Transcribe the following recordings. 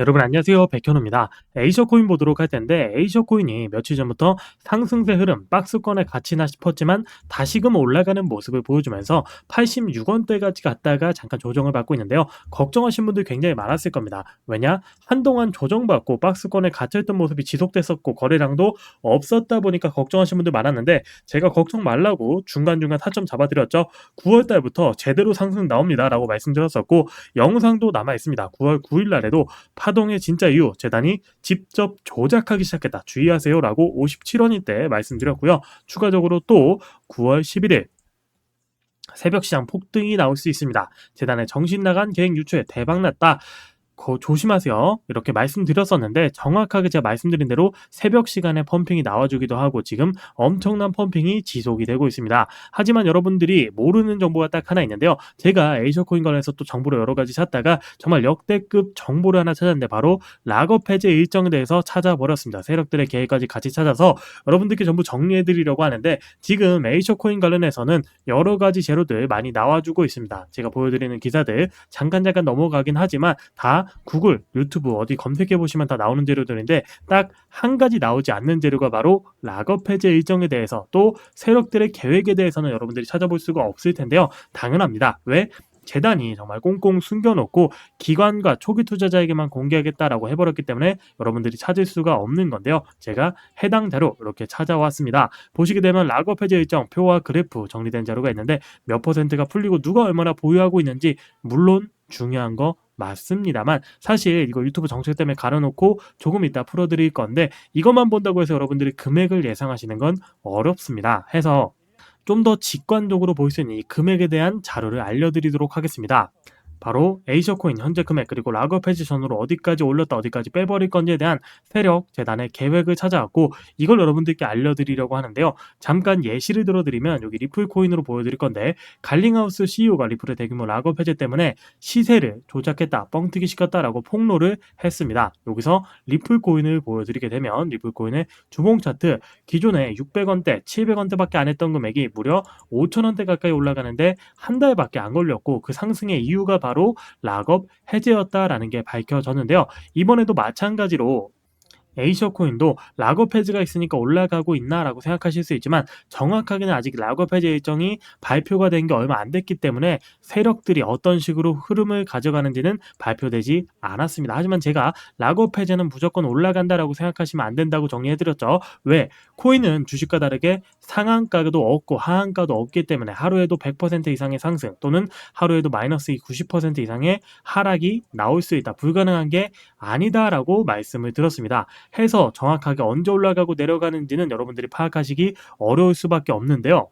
여러분 안녕하세요 백현우입니다. 에이셔 코인 보도록 할 텐데 에이셔 코인이 며칠 전부터 상승세 흐름 박스권에 갇히나 싶었지만 다시금 올라가는 모습을 보여주면서 86원대까지 갔다가 잠깐 조정을 받고 있는데요. 걱정하신 분들 굉장히 많았을 겁니다. 왜냐? 한동안 조정받고 박스권에 갇혀있던 모습이 지속됐었고 거래량도 없었다 보니까 걱정하신 분들 많았는데 제가 걱정 말라고 중간중간 타점 잡아드렸죠. 9월달부터 제대로 상승 나옵니다 라고 말씀드렸었고 영상도 남아 있습니다. 9월 9일날에도 파동의 진짜 이유 재단이 직접 조작하기 시작했다. 주의하세요라고 57원일 때 말씀드렸고요. 추가적으로 또 9월 11일 새벽 시장 폭등이 나올 수 있습니다. 재단의 정신 나간 계획 유추에 대박 났다. 거, 조심하세요. 이렇게 말씀드렸었는데 정확하게 제가 말씀드린 대로 새벽 시간에 펌핑이 나와주기도 하고 지금 엄청난 펌핑이 지속이 되고 있습니다. 하지만 여러분들이 모르는 정보가 딱 하나 있는데요. 제가 에이셔 코인 관련해서 또 정보를 여러 가지 찾다가 정말 역대급 정보를 하나 찾았는데 바로 락업 해제 일정에 대해서 찾아버렸습니다. 세력들의 계획까지 같이 찾아서 여러분들께 전부 정리해드리려고 하는데 지금 에이셔 코인 관련해서는 여러 가지 재료들 많이 나와주고 있습니다. 제가 보여드리는 기사들 잠깐 잠깐 넘어가긴 하지만 다 구글, 유튜브 어디 검색해 보시면 다 나오는 재료들인데 딱 한 가지 나오지 않는 재료가 바로 락업 해제 일정에 대해서 또 세력들의 계획에 대해서는 여러분들이 찾아볼 수가 없을 텐데요. 당연합니다. 왜? 재단이 정말 꽁꽁 숨겨놓고 기관과 초기 투자자에게만 공개하겠다라고 해버렸기 때문에 여러분들이 찾을 수가 없는 건데요. 제가 해당 자료 이렇게 찾아왔습니다. 보시게 되면 락업 해제 일정 표와 그래프 정리된 자료가 있는데 몇 퍼센트가 풀리고 누가 얼마나 보유하고 있는지 물론 중요한 거 맞습니다만 사실 이거 유튜브 정책 때문에 가려놓고 조금 이따 풀어드릴 건데 이것만 본다고 해서 여러분들이 금액을 예상하시는 건 어렵습니다. 해서 좀 더 직관적으로 볼 수 있는 이 금액에 대한 자료를 알려드리도록 하겠습니다. 바로 에이셔 코인 현재 금액 그리고 해지 전으로 어디까지 올렸다 어디까지 빼버릴 건지에 대한 세력 재단의 계획을 찾아왔고 이걸 여러분들께 알려드리려고 하는데요. 잠깐 예시를 들어드리면 여기 리플 코인으로 보여드릴 건데 갈링하우스 CEO가 리플의 대규모 락업 해제 때문에 시세를 조작했다 뻥튀기 시켰다라고 폭로를 했습니다. 여기서 리플 코인을 보여드리게 되면 리플 코인의 주봉 차트 기존에 600원대 700원대밖에 안 했던 금액이 무려 5천원대 가까이 올라가는데 한 달밖에 안 걸렸고 그 상승의 이유가 바로 바로 락업 해제였다라는 게 밝혀졌는데요. 이번에도 마찬가지로 에이셔 코인도 락업 해지가 있으니까 올라가고 있나라고 생각하실 수 있지만 정확하게는 아직 락업 해제 일정이 발표가 된 게 얼마 안 됐기 때문에 세력들이 어떤 식으로 흐름을 가져가는지는 발표되지 않았습니다. 하지만 제가 락업 해제는 무조건 올라간다라고 생각하시면 안 된다고 정리해드렸죠. 왜? 코인은 주식과 다르게 상한가도 없고 하한가도 없기 때문에 하루에도 100% 이상의 상승 또는 하루에도 마이너스 90% 이상의 하락이 나올 수 있다. 불가능한 게 아니다라고 말씀을 드렸습니다. 해서 정확하게 언제 올라가고 내려가는지는 여러분들이 파악하시기 어려울 수밖에 없는데요.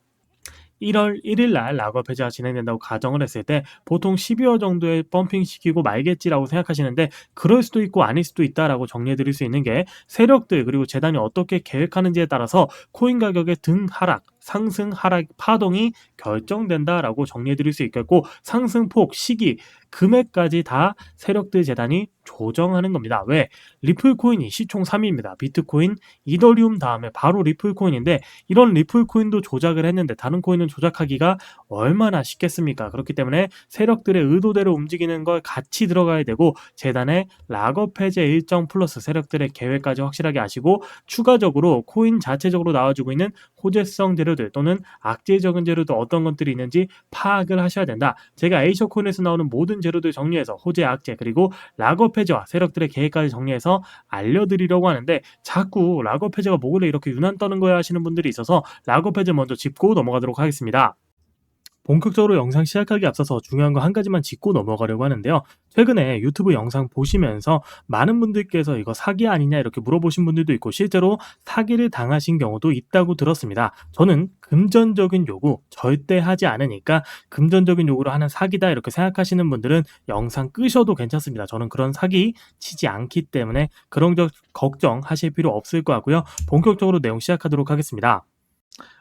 1월 1일 날 락업 해제가 진행된다고 가정을 했을 때 보통 12월 정도에 펌핑 시키고 말겠지라고 생각하시는데 그럴 수도 있고 아닐 수도 있다라고 정리해 드릴 수 있는 게 세력들 그리고 재단이 어떻게 계획하는지에 따라서 코인 가격의 등 하락 상승 하락 파동이 결정된다라고 정리해 드릴 수 있겠고 상승폭 시기 금액까지 다 세력들 재단이 조정하는 겁니다. 왜? 리플 코인이 시총 3위입니다. 비트코인, 이더리움 다음에 바로 리플 코인인데 이런 리플 코인도 조작을 했는데 다른 코인은 조작하기가 얼마나 쉽겠습니까? 그렇기 때문에 세력들의 의도대로 움직이는 걸 같이 들어가야 되고 재단의 락업 해제 일정 플러스 세력들의 계획까지 확실하게 아시고 추가적으로 코인 자체적으로 나와주고 있는 호재성 재료 들 또는 악재적인 재료도 어떤 것들이 있는지 파악을 하셔야 된다. 제가 에이셔 코인에서 나오는 모든 재료들 정리해서 호재, 악재 그리고 락업 해제와 세력들의 계획까지 정리해서 알려드리려고 하는데 자꾸 락업 해제가 뭐길래 이렇게 유난 떠는 거야 하시는 분들이 있어서 락업 해제 먼저 짚고 넘어가도록 하겠습니다. 본격적으로 영상 시작하기 앞서서 중요한 거 한 가지만 짚고 넘어가려고 하는데요. 최근에 유튜브 영상 보시면서 많은 분들께서 이거 사기 아니냐 이렇게 물어보신 분들도 있고 실제로 사기를 당하신 경우도 있다고 들었습니다. 저는 금전적인 요구 절대 하지 않으니까 금전적인 요구로 하는 사기다 이렇게 생각하시는 분들은 영상 끄셔도 괜찮습니다. 저는 그런 사기 치지 않기 때문에 그런 걱정하실 필요 없을 것 같고요. 본격적으로 내용 시작하도록 하겠습니다.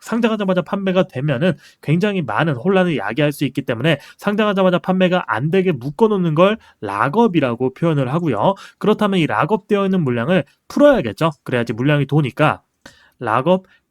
상장하자마자 판매가 되면은 굉장히 많은 혼란을 야기할 수 있기 때문에 상장하자마자 판매가 안 되게 묶어놓는 걸 락업이라고 표현을 하고요. 그렇다면 이 락업되어 있는 물량을 풀어야겠죠. 그래야지 물량이 도니까 락업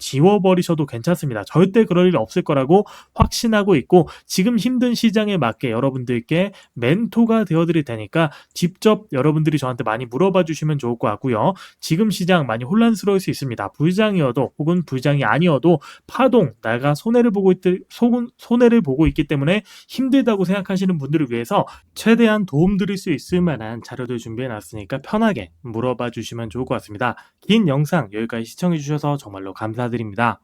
지워버리셔도 괜찮습니다. 절대 그럴 일 없을 거라고 확신하고 있고 지금 힘든 시장에 맞게 여러분들께 멘토가 되어드릴 테니까 직접 여러분들이 저한테 많이 물어봐 주시면 좋을 것 같고요. 지금 시장 많이 혼란스러울 수 있습니다. 불장이어도 혹은 불장이 아니어도 파동 내가 손해를 보고 있 손해를 보고 있기 때문에 힘들다고 생각하시는 분들을 위해서 최대한 도움 드릴 수 있을 만한 자료들 준비해 놨으니까 편하게 물어봐 주시면 좋을 것 같습니다. 긴 영상 여기까지 시청해 주셔서 정말로 감사드립니다.